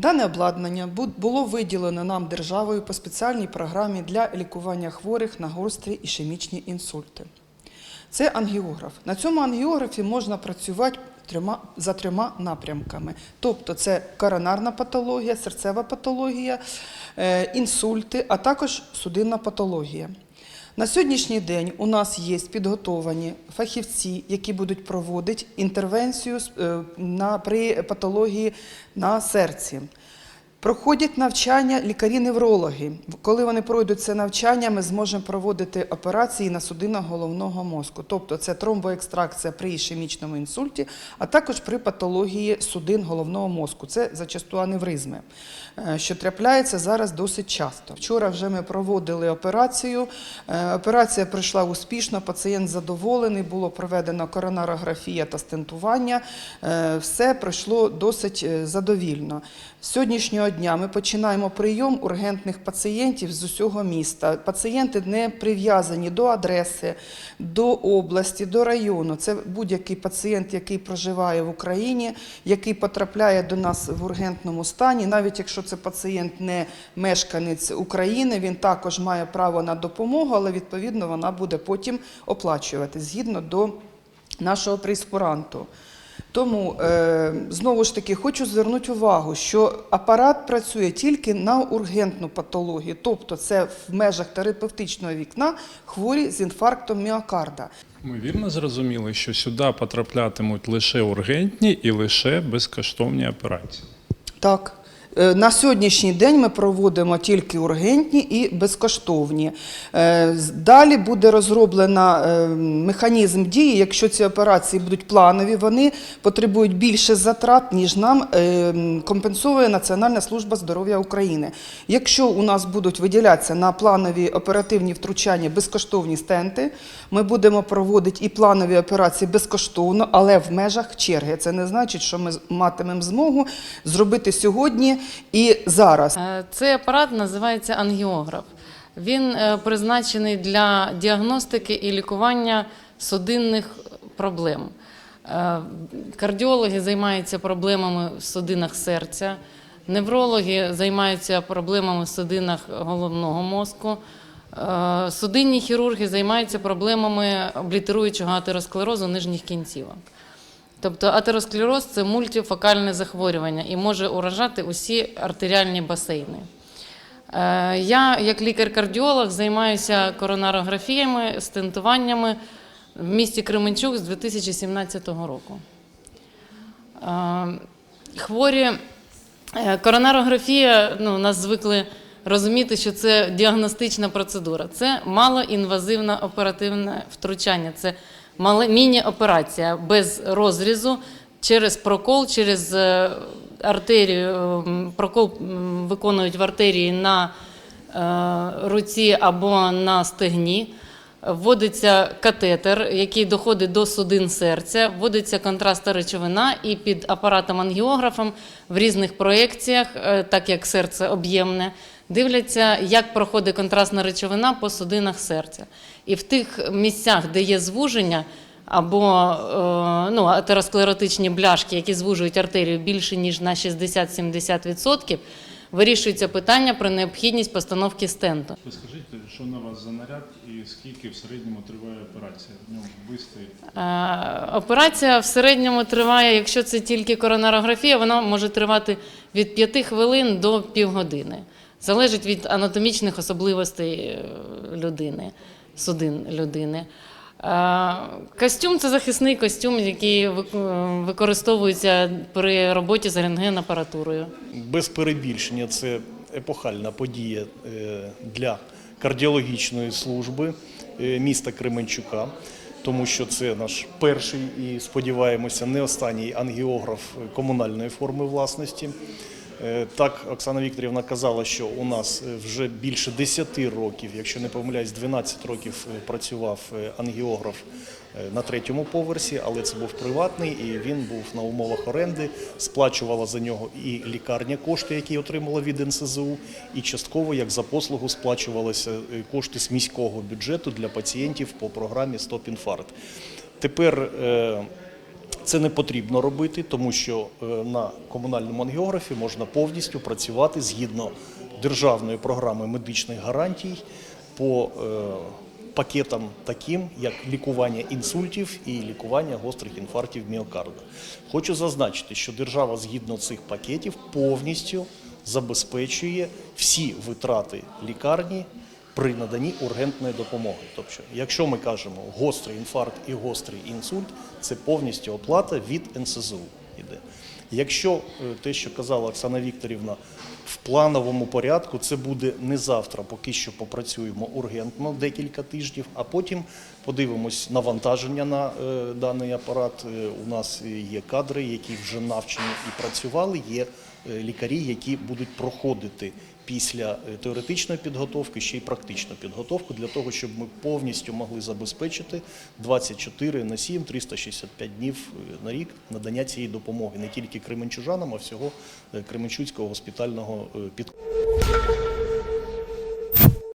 Дане обладнання було виділено нам державою по спеціальній програмі для лікування хворих на гострі ішемічні інсульти. Це ангіограф. На цьому ангіографі можна працювати за трьома напрямками. Тобто це коронарна патологія, серцева патологія, е, інсульти, а також судинна патологія. На сьогоднішній день у нас є підготовані фахівці, які будуть проводити інтервенцію е, на, при патології на серці. Проходять навчання лікарі-неврологи. Коли вони пройдуть це навчання, ми зможемо проводити операції на судинах головного мозку. Тобто це тромбоекстракція при ішемічному інсульті, а також при патології судин головного мозку. Це зачасту аневризми, е, що трапляється зараз досить часто. Вчора вже ми проводили операцію. Е, Операція пройшла успішно, пацієнт задоволений, було проведено коронарографія та стентування. Е, Все пройшло досить задовільно. Сьогоднішнього дня ми починаємо прийом ургентних пацієнтів з усього міста. Пацієнти не прив'язані до адреси, до області, до району. Це будь-який пацієнт, який проживає в Україні, який потрапляє до нас в ургентному стані. Навіть якщо це пацієнт не мешканець України, він також має право на допомогу, але відповідно вона буде потім оплачувати згідно до нашого прейспоранту. Тому е, знову ж таки хочу звернути увагу, що апарат працює тільки на ургентну патологію, тобто це в межах терапевтичного вікна хворі з інфарктом міокарда. Ми вірно зрозуміли, що сюди потраплятимуть лише ургентні і лише безкоштовні операції. Так. Е, На сьогоднішній день ми проводимо тільки ургентні і безкоштовні. Е, Далі буде розроблено е, механізм дії. Якщо ці операції будуть планові, вони потребують більше затрат, ніж нам компенсує Національна служба здоров'я України. Якщо у нас будуть виділятися на планові оперативні втручання безкоштовні стенти, ми будемо проводити і планові операції безкоштовно, але в межах черги. Це не значить, що ми матимемо змогу зробити сьогодні і зараз. Е, Цей апарат називається ангіограф. Він е, призначений для діагностики і лікування судинних проблем. Е, Кардіологи займаються проблемами в судинах серця, неврологи займаються проблемами в судинах головного мозку. Судинні хірурги займаються проблемами облітеруючого атеросклерозу нижніх кінцівок. Тобто атеросклероз це мультифокальне захворювання і може уражати усі артеріальні басейни. Е, Я, як лікар-кардіолог, займаюся коронарографіями, стентуваннями в місті Кременчук з 2017 року. Е, Хворі е, коронарографія, ну, нас звикли розуміти, що це діагностична процедура. Це малоінвазивне оперативне втручання. Це міні-операція без розрізу через прокол, через е, артерію. Прокол виконують в артерії на е, руці або на стегні. Вводиться катетер, який доходить до судин серця, вводиться контрастна речовина, і під апаратом ангіографом в різних проекціях, е, так як серце об'ємне, дивляться, як проходить контрастна речовина по судинах серця. І в тих місцях, де є звуження або е, ну, атеросклеротичні бляшки, які звужують артерію більше ніж на 60-70%, вирішується питання про необхідність постановки стенту. Ви скажіть, що на вас за наряд і скільки в середньому триває операція? В. Е, Операція в середньому триває, якщо це тільки коронарографія, вона може тривати від 5 хвилин до півгодини. Залежить від анатомічних особливостей е, людини, судин людини. Е, Костюм це захисний костюм, який е, використовується при роботі з рентген-апаратурою. Без перебільшення це епохальна подія для кардіологічної служби міста Кременчука, тому що це наш перший і сподіваємося, не останній ангіограф комунальної форми власності. Е, Так, Оксана Вікторівна казала, що у нас е, вже більше 10 років, якщо не помиляюсь, 12 років е, працював ангіограф на третьому поверсі, але це був приватний і він був на умовах оренди. Сплачувала за нього і лікарня кошти, які отримала від НСЗУ, і частково, як за послугу, сплачувалися кошти з міського бюджету для пацієнтів по програмі Стоп інфаркт. Тепер Це не потрібно робити, тому що е, на комунальному ангіографі можна повністю працювати згідно державної програми медичних гарантій по е, пакетам таким, як лікування інсультів і лікування гострих інфарктів міокарда. Хочу зазначити, що держава згідно цих пакетів повністю забезпечує всі витрати лікарні при наданні ургентної допомоги. Тобто, якщо ми кажемо гострий інфаркт і гострий інсульт, це повністю оплата від НСЗУ Іде. Якщо е, те, що казала Оксана Вікторівна, в плановому порядку це буде не завтра, поки що попрацюємо ургентно декілька тижнів, а потім подивимось навантаження на е, даний апарат. Е, у нас є кадри, які вже навчені і працювали. Є е, лікарі, які будуть проходити після теоретичної підготовки ще й практичну підготовку для того, щоб ми повністю могли забезпечити 24 на 7, 365 днів на рік надання цієї допомоги не тільки кременчужанам, а всього Кременчуцького госпітального підкомплексу.